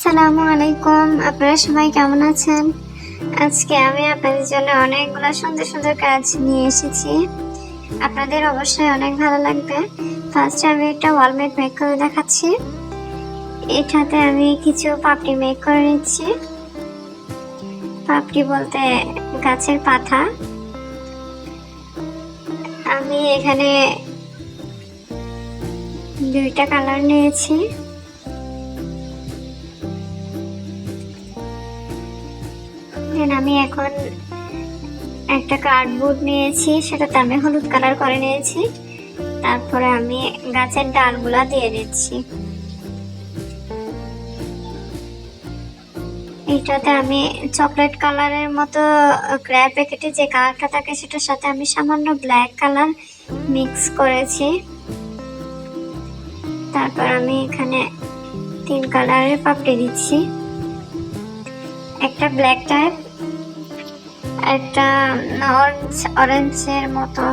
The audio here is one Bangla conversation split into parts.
আসসালামু আলাইকুম। আপনারা সবাই কেমন আছেন? আজকে আমি আপনাদের জন্য অনেকগুলো সুন্দর সুন্দর কাজ নিয়ে এসেছি। আপনাদের অবশ্যই অনেক ভালো লাগবে। ফার্স্টে আমি একটা ওয়ালমেট মেক করে দেখাচ্ছি। এটাতে আমি কিছু পাপড়ি মেক করে নিচ্ছি। পাপড়ি বলতে গাছের পাতা। আমি এখানে দুইটা কালার নিয়েছি। আমি এখন একটা কার্ডবোর্ড নিয়েছি সেটাতে আমি হলুদ কালার করে নিয়েছি। তারপরে আমি গাছের ডালগুলা দিয়ে দিচ্ছি। এটাতে আমি চকলেট কালারের মতো ক্র্যাপ প্যাকেটে যে কালারটা থাকে, সেটার সাথে আমি সামান্য ব্ল্যাক কালার মিক্স করেছি। তারপর আমি এখানে তিন কালারের পাপড়ি দিচ্ছি। একটা ব্ল্যাক টাইপ একটা অরেঞ্জ অরেঞ্জের মতো।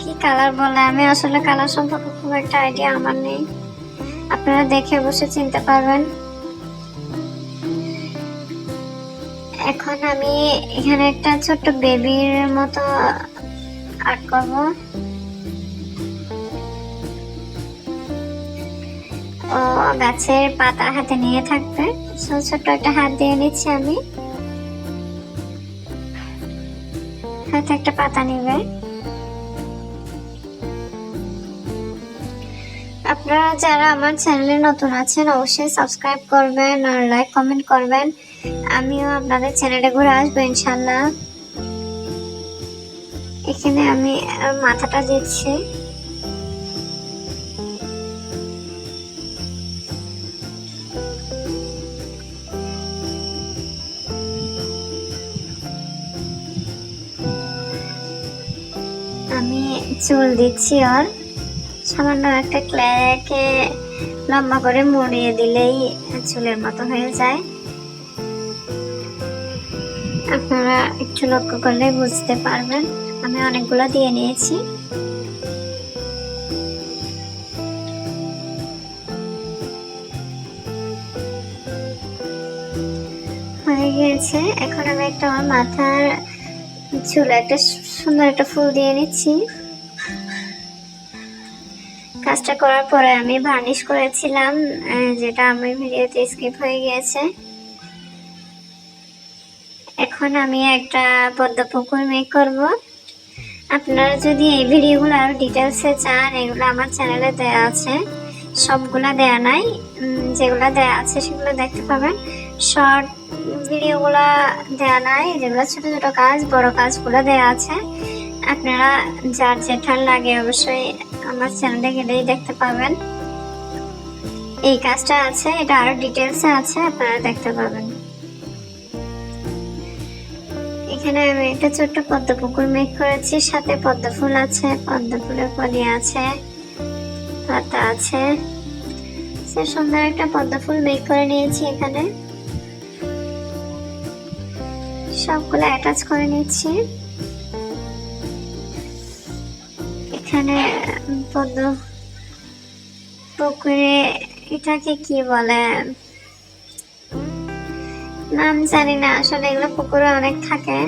কি কালার বলে? আমি আসলে কালার সম্পর্কে খুব একটা আইডিয়া আমার নেই। আপনারা দেখে বসে চিনতে পারবেন। এখন আমি এখানে একটা ছোট্ট বেবির মতো আর্ট করব। ও গাছের পাতা হাতে নিয়ে থাকবে। ছোট্ট একটা হাত দিয়ে নিচ্ছি আমি। হাতে একটা পাতা নিবে। আপনারা যারা আমার চ্যানেলে নতুন আছেন, অবশ্যই সাবস্ক্রাইব করবেন আর লাইক, কমেন্ট করবেন। আমিও আপনাদের চ্যানেলে ঘুরে আসব ইনশাল্লাহ। এখানে আমি মাথাটা দিচ্ছি। আমি চুল দিচ্ছি আর সামান্য একটা ক্ল্যাকে লম্বা করে মুড়িয়ে দিলেই চুলের মতো হয়ে যায়। আপনারা একটু লক্ষ্য করলে বুঝতে পারবেন, আমি অনেকগুলো দিয়ে নিয়েছি। হয়ে গিয়েছে। এখন আমি একটা আমার মাথার চুল, একটা সুন্দর একটা ফুল দিয়ে নিচ্ছি কাজটা করার পরে আমি ভার্নিশ করেছিলাম যেটা আমার ভিডিওতে স্কিপ হয়ে গিয়েছে। এখন আমি একটা পদ্ম পুকুর মেক করব। আপনারা যদি এই ভিডিওগুলো আরও ডিটেলসে চান, এগুলো আমার চ্যানেলে দেওয়া আছে। সবগুলা দেয়া নাই যেগুলো দেয়া আছে সেগুলো দেখতে পাবেন। শর্ট ভিডিওগুলো দেয়া নাই, যেগুলো ছোট ছোট কাজ, বড় কাজগুলো দেয়া আছে। আপনারা যার যেটার লাগে অবশ্যই আমার চ্যানেলে গেলেই দেখতে পাবেন। এই কাজটা আছে, এটা আরও ডিটেলসে আছে, আপনারা দেখতে পাবেন। এখানে আমি একটা ছোট্ট পদ্ম পুকুর মেক করেছি, সাথে পদ্ম ফুল আছে, পদ্ম ফুলের কলি আছে, পাতা আছে। সে সুন্দর একটা পদ্ম ফুল মেক করে নিয়েছি এখানে। সবগুলো অ্যাটাচ করে নিচ্ছি। এখানে পদ্ম পুকুরে এটাকে কি বলে? নাম জানি না, আসলে এগুলো পুকুরে অনেক থাকে।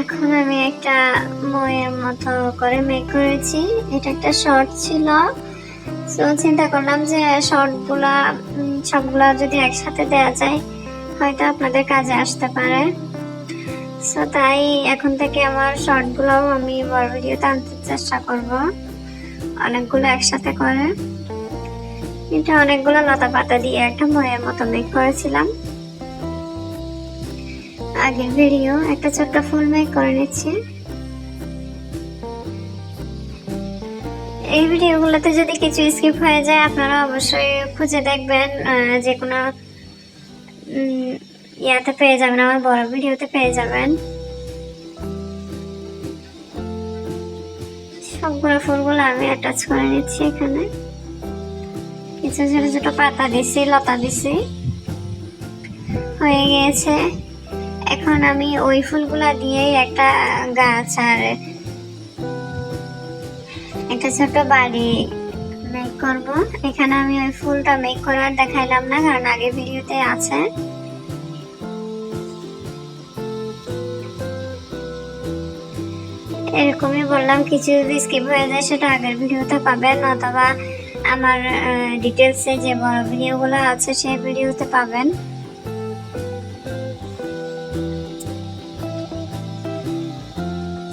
এখন আমি একটা ময়ের মতো করে মেক করেছি। এটা একটা শর্ট ছিল। তো চিন্তা করলাম যে শর্টগুলা সবগুলা যদি একসাথে দেওয়া যায়, হয়তো আপনাদের কাজে আসতে পারে। সো তাই এখন থেকে আমার শর্ট গুলাও আমি বড় ভিডিওতে আনতে চেষ্টা করব। অনেকগুলো একসাথে করে। এটা অনেকগুলো লতা পাতা দিয়ে একটা ময়ের মতো মেক করেছিলাম। আগের ভিডিও একটা ছোট্ট ফুল মেক করে নিচ্ছি। এই ভিডিওগুলোতে যদি কিছু স্কিপ হয়ে যায়, আপনারা অবশ্যই খুঁজে দেখবেন যে কোনো ইয়াতে পেয়ে যাবেন, আমার বড় ভিডিওতে পেয়ে যাবেন। সবগুলো ফুলগুলো আমি অ্যাটাচ করে নিচ্ছি এখানে। কিছু ছোট ছোট পাতা দিছি, লতা দিছি। হয়ে গিয়েছে। এখন আমি ওই ফুলগুলা দিয়েই একটা গাছ আর একটা ছোট বাড়ি মেক করব। এখানে আমি ওই ফুলটা মেক করার দেখাইলাম না, কারণ আগে ভিডিওতে আছে। এরকমই বললাম, কিছু যদি স্কিপ হয়ে যায়, সেটা আগের ভিডিওতে পাবেন, অথবা আমার ডিটেলসে যে বড় ভিডিওগুলো আছে, সেই ভিডিওতে পাবেন।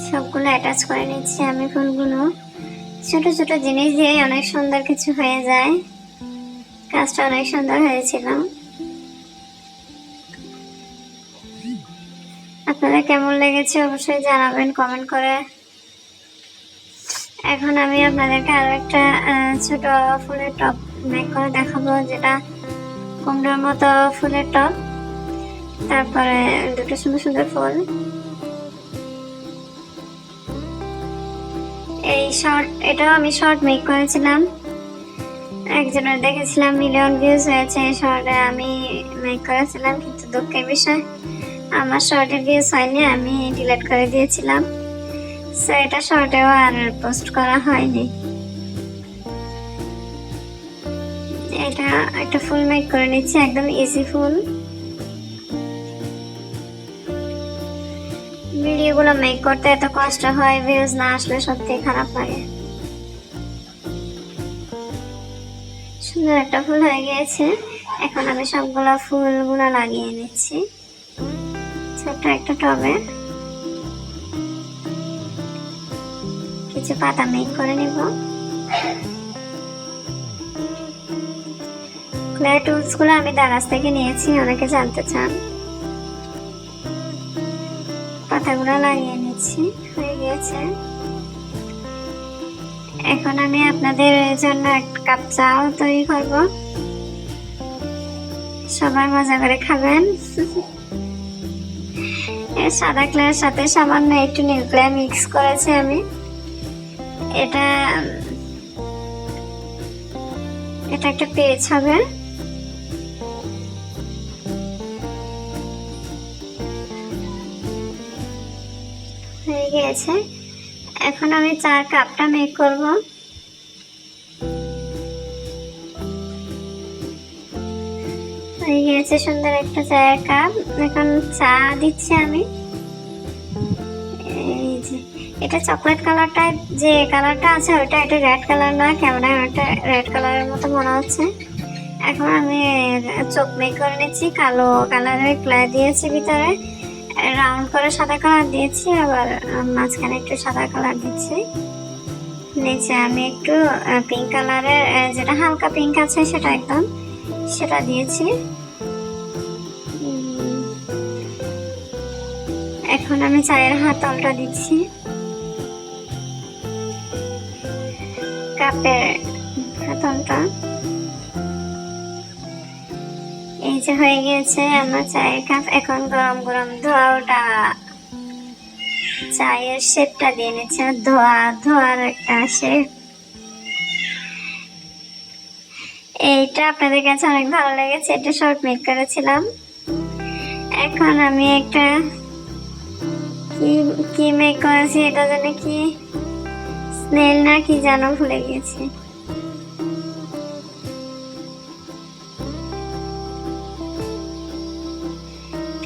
সবগুলো অ্যাটাচ করে নিচ্ছি আমি ফুলগুলো। ছোট ছোট জিনিস দিয়ে অনেক সুন্দর কিছু হয়ে যায়। কাজটা অনেক সুন্দর হয়েছিল। আপনাদের কেমন লেগেছে অবশ্যই জানাবেন কমেন্ট করে। এখন আমি আপনাদেরকে আরও একটা ছোট ফুলের টপ মেক করে দেখাবো, যেটা কুমড়োর মতো ফুলের টপ। তারপরে দুটো সুন্দর সুন্দর ফুল। শর্ট এটাও আমি শর্ট মেক করেছিলাম। একজনের দেখেছিলাম মিলিয়ন ভিউজ হয়েছে, এই শর্টে আমি মেক করেছিলাম, কিন্তু দুঃখের বিষয়, আমার শর্টের ভিউজ হয়নি, আমি ডিলিট করে দিয়েছিলাম। সো এটা শর্টেও আর পোস্ট করা হয়নি। এটা একটা ফুল মেক করে নিচ্ছি, একদম ইজি ফুল ভিডিওগুলো মেক করতে এত কষ্ট হয় ভিউজ না আসলে সত্যি খারাপ লাগে। সুন্দর একটা ফুল হয়ে গিয়েছে। এখন আমি সবগুলো ফুলগুলো লাগিয়ে নিচ্ছি। ছোট্ট একটা টবে। কিছু পাতা মেক করে নিব। ক্লে টুলসগুলো আমি দারাজ থেকে নিয়েছি, অনেকে জানতে চান। পাতাগুলো লাগিয়ে নিচ্ছি, হয়ে গিয়েছে। এখন আমি আপনাদের জন্য এক কাপ চাও তৈরি করব। সবাই মজা করে খাবেন। সাদা ক্লের সাথে সামান্য একটু নিউক্লিয়ার মিক্স করেছি আমি। এটা এটা একটা পেজ হবে। গিয়েছে এখন আমি চার কাপটা মেক করব। হয়ে গিয়েছে সুন্দর একটা চায়ের কাপ। এখন চা দিচ্ছি আমি। এই যে, এটা চকলেট কালারটা যে কালারটা আছে ওটা এটা রেড কালার না ক্যামেরায় ওটা রেড কালারের মতো মনে হচ্ছে। এখন আমি চোখ মেক করে নিচ্ছি। কালো কালারের ক্লে দিয়েছি ভিতরে। রাউন্ড করে সাদা কালার দিয়েছি, আবার মাঝখানে একটু সাদা কালার দিচ্ছি। নিচে আমি একটু পিঙ্ক কালারের যেটা হালকা পিঙ্ক আছে সেটা একদম, সেটা দিয়েছি। এখন আমি চায়ের হাতলটা দিচ্ছি। কাপের হাতলটা। এই যে হয়ে গিয়েছে আমার চায়ের কাপ। এখন গরম গরম ধোয়াটা। চায়ের শেপটা দিয়ে নিচ্ছে। ধোয়া, ধোয়ার একটা শেপ। এইটা আপনাদের কাছে অনেক ভালো লেগেছে এটা শর্ট মেক করেছিলাম। এখন আমি একটা কি কি মেক করেছি, এটা জানি কি? স্নেল না কি জানো ভুলে গেছি।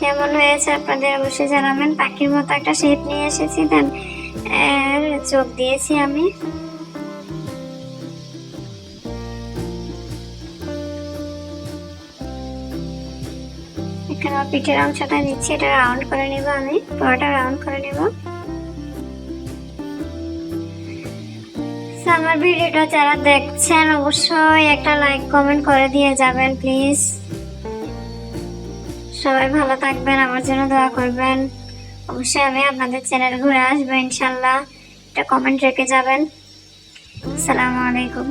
কেমন হয়েছে আপনাদের অবশ্যই জানাবেন। পাখির মতো একটা শেপ নিয়ে এসেছি দেন চোখ দিয়েছি আমি। এখানে পিঠের অংশটা নিচ্ছি, এটা রাউন্ড করে নিব আমি, পুরোটা রাউন্ড করে নিব। আমার ভিডিওটা যারা দেখছেন, অবশ্যই একটা লাইক কমেন্ট করে দিয়ে যাবেন প্লিজ সবাই ভালো থাকবেন, আমার জন্য দোয়া করবেন। অবশ্যই আমি আপনাদের চ্যানেল ঘুরে আসব, ইনশাল্লাহ। একটা কমেন্ট রেখে যাবেন। আসসালামু আলাইকুম।